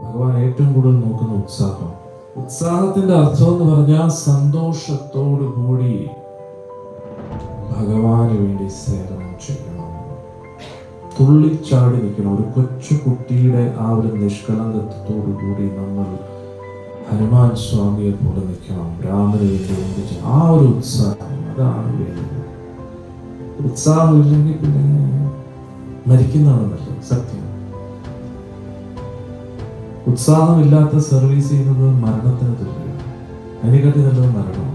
ഭഗവാൻ ഏറ്റവും കൂടുതൽ നോക്കുന്ന ഉത്സാഹം. ഉത്സാഹത്തിന്റെ അർത്ഥം എന്ന് പറഞ്ഞാൽ സന്തോഷത്തോടു കൂടി ഭഗവാന് വേണ്ടി സേവനം ചെയ്യണം. തുള്ളിച്ചാടി നിൽക്കണം. ഒരു കൊച്ചു കുട്ടിയുടെ ആ ഒരു നിഷ്കളങ്കത്വത്തോടു കൂടി നമ്മൾ ഹനുമാൻ സ്വാമിയെ പോലെ നിൽക്കണം. രാമനെ വേണ്ടി ആ ഒരു ഉത്സാഹം അതാണ് വേണ്ടത്. ഉത്സാഹം ഇല്ലെങ്കിൽ പിന്നെ മരിക്കുന്നതാണ് നല്ലത്. സത്യം. ഉത്സാഹമില്ലാത്ത സർവീസ് ചെയ്യുന്നത് മരണത്തിന് തുല്യമാണ് അതിനെക്കാട്ടി നല്ലത് മരണമാണ്.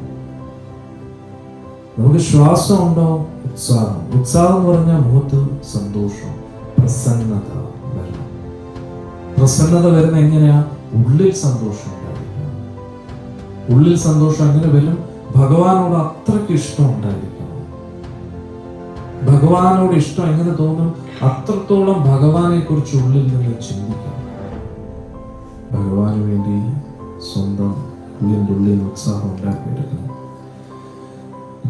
നമുക്ക് ശ്വാസം ഉണ്ടോ? ഉത്സാഹം. ഉത്സാഹം എന്ന് പറഞ്ഞാൽ മുഖത്ത് സന്തോഷം പ്രസന്നത വരണം പ്രസന്നത വരുന്ന എങ്ങനെയാ? ഉള്ളിൽ സന്തോഷം ഉണ്ടായിരിക്കണം ഉള്ളിൽ സന്തോഷം അങ്ങനെ വരും. ഭഗവാനോട് അത്രയ്ക്ക് ഇഷ്ടം ഉണ്ടായിരിക്കണം. ഭഗവാനോട് ഇഷ്ടം എങ്ങനെ തോന്നും? അത്രത്തോളം ഭഗവാനെ കുറിച്ച് ഉള്ളിൽ നിന്ന് ചിന്തിക്കണം. ഭഗവാന് വേണ്ടി സ്വന്തം ഉള്ളിന്റെ ഉള്ളിൽ ഉത്സാഹം ഉണ്ടാക്കിയെടുക്കണം.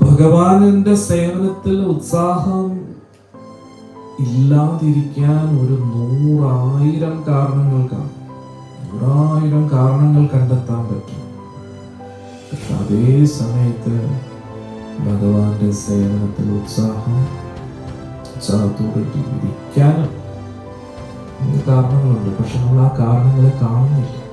ഭഗവാനിന്റെ സേവനത്തിൽ ഉത്സാഹം ഇല്ലാതിരിക്കാൻ ഒരു നൂറായിരം കാരണങ്ങൾ കാണും നൂറായിരം കാരണങ്ങൾ കണ്ടെത്താൻ പറ്റും. അതേ സമയത്ത് ഭഗവാന്റെ സേവനത്തിൽ ഉത്സാഹം ഉത്സാഹത്തോടെ കാരണങ്ങളുണ്ട് പക്ഷെ നമ്മൾ ആ കാരണങ്ങളെ കാണുന്നില്ല.